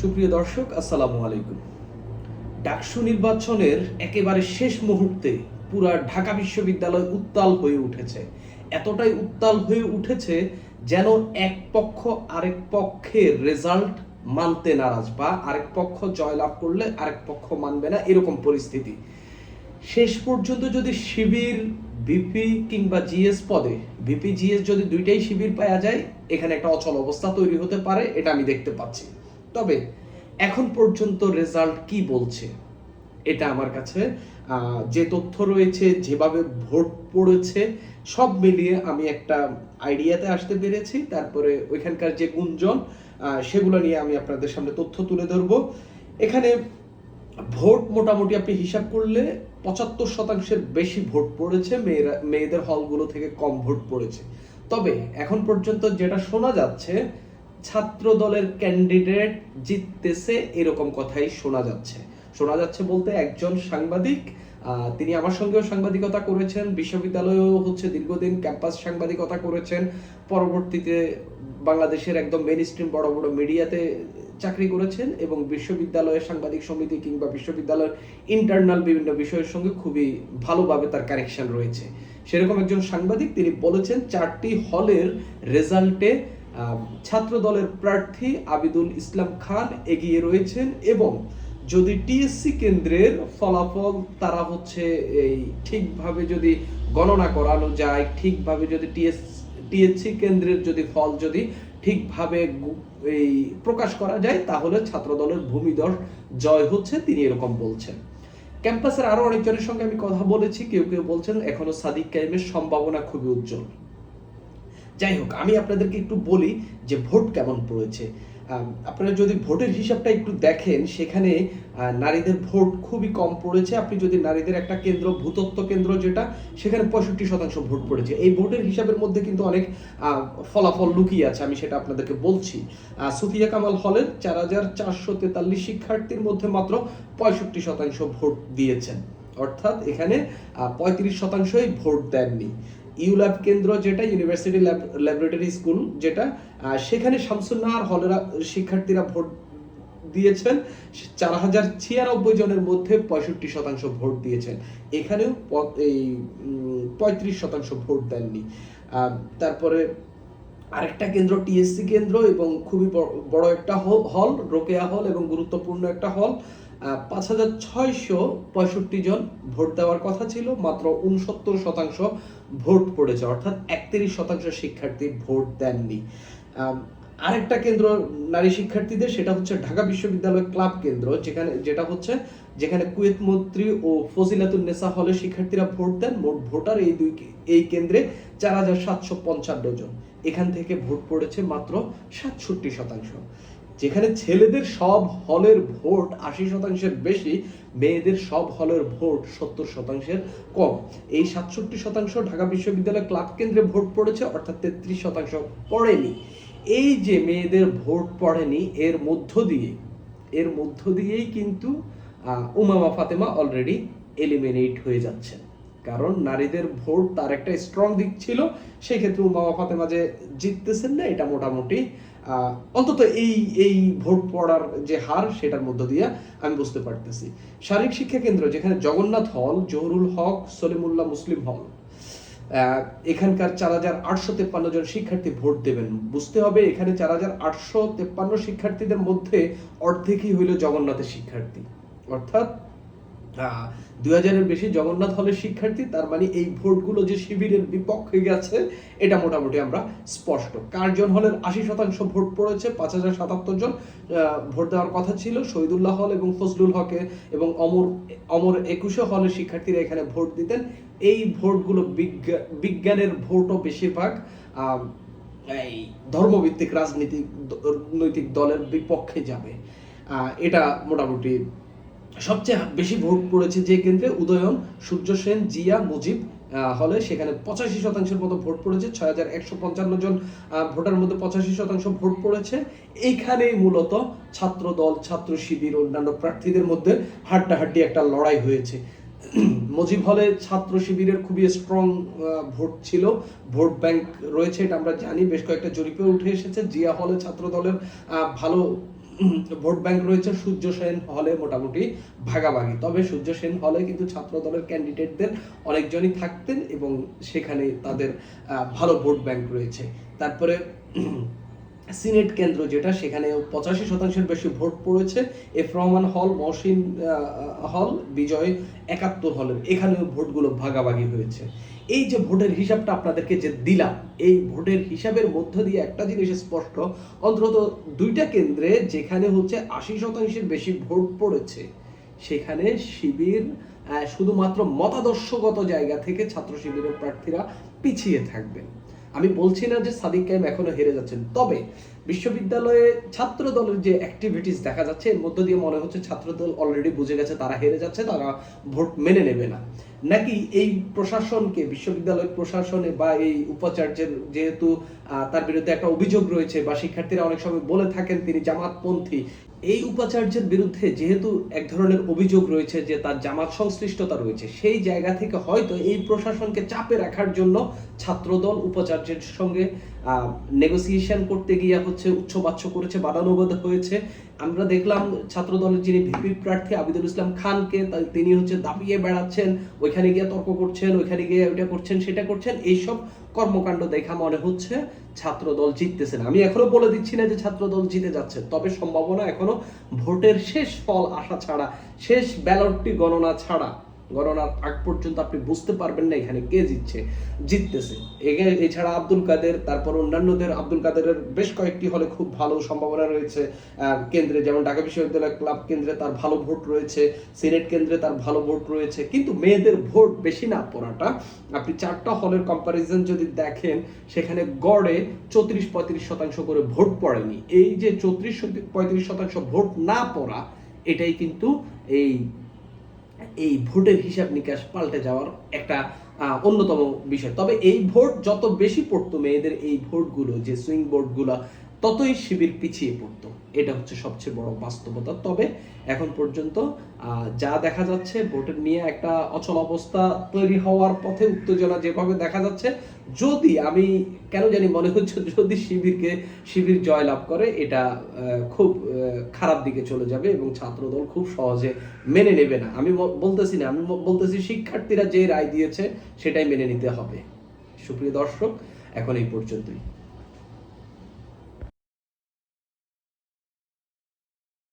সুপ্রিয় দর্শক, আসসালামু আলাইকুম। ডাকসু নির্বাচনের একেবারে শেষ মুহূর্তে পুরা ঢাকা বিশ্ববিদ্যালয় উত্তাল হয়ে উঠেছে। এতটাই উত্তাল হয়ে উঠেছে যেন এক পক্ষ আরেক পক্ষের রেজাল্ট মানতে নারাজ বা আরেক পক্ষ জয়লাভ করলে আরেক পক্ষ মানবে না এরকম পরিস্থিতি। শেষ পর্যন্ত যদি শিবির, ভিপি কিংবা জিএস পদে, ভিপি জিএস যদি দুইটাই শিবির পাওয়া যায়, এখানে একটা অচল অবস্থা তৈরি হতে পারে, এটা আমি দেখতে পাচ্ছি। তবে এখন পর্যন্ত রেজাল্ট কি বলছে? এটা আমার কাছে যে তথ্য রয়েছে, যেভাবে ভোট পড়েছে, সব মিলিয়ে আমি একটা আইডিয়াতে আসতে পেরেছি। তারপরে ওইখানকার যে গুঞ্জন সেগুলো নিয়ে আমি আপনাদের সামনে তথ্য তুলে ধরবো। এখানে ভোট মোটামুটি আপনি হিসাব করলে পঁচাত্তর শতাংশের বেশি ভোট পড়েছে, মেয়েরা, মেয়েদের হলগুলো থেকে কম ভোট পড়েছে। তবে এখন পর্যন্ত যেটা শোনা যাচ্ছে ছাত্র দলের ক্যান্ডিডেট জিততেছে এরকম কথাই শোনা যাচ্ছে। শোনা যাচ্ছে বলতে একজন সাংবাদিক তিনি আমার সঙ্গেও সাংবাদিকতা করেছেন, বিশ্ববিদ্যালয়েও হচ্ছে দীর্ঘদিন ক্যাম্পাস সাংবাদিকতা করেছেন। পরবর্তীতে বাংলাদেশের একদম মেন স্ট্রিম বড় বড় মিডিয়াতে চাকরি করেছেন এবং বিশ্ববিদ্যালয়ের সাংবাদিক সমিতি কিংবা বিশ্ববিদ্যালয়ের ইন্টারনাল বিভিন্ন বিষয়ের সঙ্গে খুবই ভালোভাবে তার কানেকশন রয়েছে। সেরকম একজন সাংবাদিক, তিনি বলেছেন, চারটি হলের রেজাল্টে ছাত্র দলের প্রার্থী আবিদুল ইসলাম খান এগিয়ে রয়েছেন এবং যদি টিএসসি কেন্দ্রের ফলাফল তারা হচ্ছে এই ঠিকভাবে যদি গণনা করানো যায়, ঠিকভাবে যদি টিএস টিএসসি কেন্দ্রের যদি ফল যদি ঠিকভাবে এই প্রকাশ করা যায়, তাহলে ছাত্র দলের ভূমিদর জয় হচ্ছে, তিনি এরকম বলছেন। ক্যাম্পাসের আরও অনেকজনের সঙ্গে আমি কথা বলেছি, কেউ কেউ বলছেন, এখনও সাদিক কাইমের সম্ভাবনা খুবই উজ্জ্বল। যাই হোক আমি আপনাদেরকে একটু বলি যে ভোট কেমন পড়েছে। আপনারা যদি ভোটের হিসাবটা একটু দেখেন, সেখানে নারীদের ভোট খুবই কম পড়েছে। আপনি যদি নারীদের একটা কেন্দ্র, ভূতত্ত্ব কেন্দ্র যেটা, সেখানে পঁয়ষট্টি শতাংশ ভোট পড়েছে। এই ভোটের হিসাবের মধ্যে কিন্তু অনেক ফলাফল লুকিয়ে আছে, আমি সেটা আপনাদেরকে বলছি। সুফিয়া কামাল হলের চার হাজার চারশো তেতাল্লিশ শিক্ষার্থীর মধ্যে মাত্র পঁয়ষট্টি শতাংশ ভোট দিয়েছেন। অর্থাৎ এখানে পঁয়ত্রিশ শতাংশই ভোট দেননি। ইউল্যাব কেন্দ্র যেটা ইউনিভার্সিটি ল্যাবরেটরি স্কুল যেটা সেখানে শামসুন্নাহার হলেরা শিক্ষার্থীরা ভোট দিয়েছেন। চার হাজার ছিয়ানব্বই জনের মধ্যে পঁয়ষট্টি শতাংশ ভোট দিয়েছেন। এখানেও এই পঁয়ত্রিশ শতাংশ ভোট দেননি। তারপরে আরেকটা কেন্দ্র টিএসসি কেন্দ্র এবং খুবই বড়- একটা হল, রোকেয়া হল এবং গুরুত্বপূর্ণ একটা হল। পাঁচ হাজার ছয়শো পঁয়ষট্টি জন ভোট দেওয়ার কথা ছিল, মাত্র উনসত্তর শতাংশ ভোট পড়েছে, অর্থাৎ একত্রিশ শতাংশ শিক্ষার্থী ভোট দেননি। আরেকটা কেন্দ্র নারী শিক্ষার্থীদের, সেটা হচ্ছে ঢাকা বিশ্ববিদ্যালয় ক্লাব কেন্দ্র, যেখানে, যেটা হচ্ছে যেখানে কুয়েত মন্ত্রী ও ফজিলাতুন নেসা হলে শিক্ষার্থীরা ভোট দেন, মোট ভোটার এই দুই এই কেন্দ্রে চার হাজার সাতশো পঞ্চান্ন জন। এখান থেকে ভোট পড়েছে মাত্র সাতষট্টি শতাংশ। যেখানে ছেলেদের সব হলের ভোট আশি শতাংশের বেশি, মেয়েদের সব হলের ভোট সত্তর শতাংশের কম। এই সাতষট্টি শতাংশ ঢাকা বিশ্ববিদ্যালয় ক্লাব কেন্দ্রে ভোট পড়েছে, অর্থাৎ তেত্রিশ শতাংশ পড়েনি। এই যে মেয়েদের ভোট পড়েনি, এর মধ্য দিয়ে, এর মধ্য দিয়েই কিন্তু উমামা ফাতেমা অলরেডি এলিমিনেট হয়ে যাচ্ছেন। কারণ নারীদের ভোট তার একটা স্ট্রং দিক ছিল সেই ক্ষেত্রে উমামা ফাতেমা যে জিততেছেন না, এটা মোটামুটি অন্তত এই এই ভোট পড়ার যে হার সেটার মধ্য দিয়ে আমি বুঝতে পারতেছি। শারীরিক শিক্ষা কেন্দ্র, যেখানে জগন্নাথ হল, জহুরুল হক, সলিমুল্লাহ মুসলিম হল এখানকার চার হাজার আটশো তেপ্পান্ন জন শিক্ষার্থী ভোট দেবেন। বুঝতে হবে এখানে চার হাজার আটশো তেপ্পান্ন শিক্ষার্থীদের মধ্যে অর্ধেকই হইল জগন্নাথের শিক্ষার্থী। অর্থাৎ দুই হাজারের বেশি জগন্নাথ হলের শিক্ষার্থী, তার মানে এই ভোটগুলো যে শিবিরের বিপক্ষে গেছে, এটা মোটামুটি আমরা স্পষ্ট। কার্জন হলের আশি শতাংশ ভোট পড়েছে, পাঁচ হাজার সাতাত্তর জন ভোট দেওয়ার কথা ছিল। শহীদুল্লাহ হল এবং ফজলুল হকে এবং অমর অমর একুশে হলের শিক্ষার্থীরা এখানে ভোট দিতেন। এই ভোটগুলো বিজ্ঞা- বিজ্ঞানের ভোটও বেশিরভাগ এই ধর্মভিত্তিক রাজনীতিক নৈতিক দলের বিপক্ষে যাবে। এটা মোটামুটি সবচেয়ে বেশি ভোট পড়েছে যে কেন্দ্রে উদয়ন, সূর্য সেন, জিয়া, মুজিব হলে সেখানে পঁচাশি শতাংশের মতো ভোট পড়েছে। ছয় হাজার একশো পঞ্চান্ন জন ভোটার মধ্যে পঁচাশি শতাংশ ভোট পড়েছে। এইখানেই মূলত ছাত্র দল ছাত্র শিবির, অন্যান্য প্রার্থীদের মধ্যে হাড্ডাহাড্ডি একটা লড়াই হয়েছে। মুজিব হলে ছাত্র শিবিরের খুবই স্ট্রং ভোট ছিল। ভোট ব্যাংক রয়েছে এটা আমরা জানি, বেশ কয়েকটা জরিপে উঠে এসেছে। জিয়া হলে ছাত্র দলের ভালো ভোট ব্যাংক রয়েছে সূর্য সেন হলে মোটামুটি ভাগাভাগি। তবে সূর্য সেন হলে কিন্তু ছাত্র দলের ক্যান্ডিডেটদের অনেকজনই থাকতেন এবং সেখানে তাদের ভালো ভোট ব্যাংক রয়েছে। তারপরে সিনেট কেন্দ্র, যেটা সেখানে পঁচাশি শতাংশের বেশি ভোট পড়েছে। এফ রহমান হল, মহসিন হল, বিজয় একাত্তর হলের। এখানেও ভোটগুলো ভাগাভাগি হয়েছে। এই যে ভোটের হিসাবটা আপনাদেরকে যে দিলাম, এই ভোটের হিসাবের মধ্য দিয়ে একটা জিনিস স্পষ্ট, অন্তত দুইটা কেন্দ্রে যেখানে হচ্ছে আশি শতাংশের বেশি ভোট পড়েছে, সেখানে শিবির শুধুমাত্র মতাদর্শগত জায়গা থেকে ছাত্র শিবিরের প্রার্থীরা পিছিয়ে থাকবেন। আমি বলছি না যে সাদিক কাইম এখনও হেরে যাচ্ছেন, তবে বিশ্ববিদ্যালয়ে ছাত্র দলের যে অ্যাক্টিভিটিস দেখা যাচ্ছে, এর মধ্য দিয়ে মনে হচ্ছে ছাত্র দল অলরেডি বুঝে গেছে তারা হেরে যাচ্ছে, তারা ভোট মেনে নেবে না। নাকি এই প্রশাসনকে, বিশ্ববিদ্যালয় প্রশাসনে বা এই উপাচার্যের যেহেতু তার বিরুদ্ধে একটা অভিযোগ রয়েছে বা শিক্ষার্থীরা অনেক সময় বলে থাকেন তিনি জামাতপন্থী এই উপাচার্যের বিরুদ্ধে যেহেতু এক ধরনের অভিযোগ রয়েছে যে তার জামাত সংশ্লিষ্টতা রয়েছে, সেই জায়গা থেকে হয়তো এই প্রশাসনকে চাপে রাখার জন্য ছাত্রদল উপাচার্যের সঙ্গে নেগোসিয়েশন করতে গিয়ে হচ্ছে উচ্চবাচ্য করেছে বাদানুবাদ হয়েছে। আমরা দেখলাম ছাত্রদলের যিনি ভিপি প্রার্থী আবিদুল ইসলাম খানকে তিনি হচ্ছে দাপিয়ে বেড়াচ্ছেন, ওইখানে গিয়ে তর্ক করছেন, ওইখানে গিয়ে ওইটা করছেন, সেটা করছেন, এইসব কর্মকাণ্ড দেখা মনে হচ্ছে। ছাত্রদল জিততেছে না। আমি এখনও বলে দিচ্ছি না যে ছাত্র দল জিতে যাচ্ছে। তবে সম্ভাবনা এখনও ভোটের শেষ ফল আসা ছাড়া, শেষ ব্যালটটি গণনা ছাড়া গণনার আগ পর্যন্ত আপনি বুঝতে পারবেন না এখানে কে জিতছে, জিততেছে। এছাড়া আব্দুল কাদের, তারপর অন্যান্যদের, আব্দুল কাদেরের বেশ কয়েকটি হলে খুব ভালো সম্ভাবনা রয়েছে কেন্দ্রে। যেমন ঢাকা বিশ্ববিদ্যালয় ক্লাব কেন্দ্রে তার ভালো ভোট রয়েছে, সিনেট কেন্দ্রে তার ভালো ভোট রয়েছে, কিন্তু মেয়েদের ভোট বেশি না পড়াটা। আপনি চারটা হলের কম্পারিজন যদি দেখেন, সেখানে গড়ে চৌত্রিশ পঁয়ত্রিশ শতাংশ করে ভোট পড়েনি। এই যে চৌত্রিশ পঁয়ত্রিশ শতাংশ ভোট না পড়া, এটাই কিন্তু এই এই ভোটের হিসাব নিকাশ পাল্টে যাওয়ার একটা অন্যতম বিষয়। তবে এই ভোট যত বেশি পড়তো মেয়েদের, এই ভোটগুলো, যে সুইং ভোটগুলো ততই শিবির পিছিয়ে পড়তো। এটা হচ্ছে সবচেয়ে বড় বাস্তবতা। তবে এখন পর্যন্ত যা দেখা যাচ্ছে, ভোটের নিয়ে একটা অচল অবস্থা তৈরি হওয়ার পথে উত্তেজনা যেভাবে দেখা যাচ্ছে, যদি আমি, কেন জানি মনে হচ্ছে যদি শিবিরকে, শিবির জয়লাভ করে, এটা খুব খারাপ দিকে চলে যাবে এবং ছাত্রদল খুব সহজে মেনে নেবে না। আমি বলতেছি না, আমি বলতেছি শিক্ষার্থীরা যে রায় দিয়েছে, সেটাই মেনে নিতে হবে। সুপ্রিয় দর্শক, এখন এই পর্যন্তই।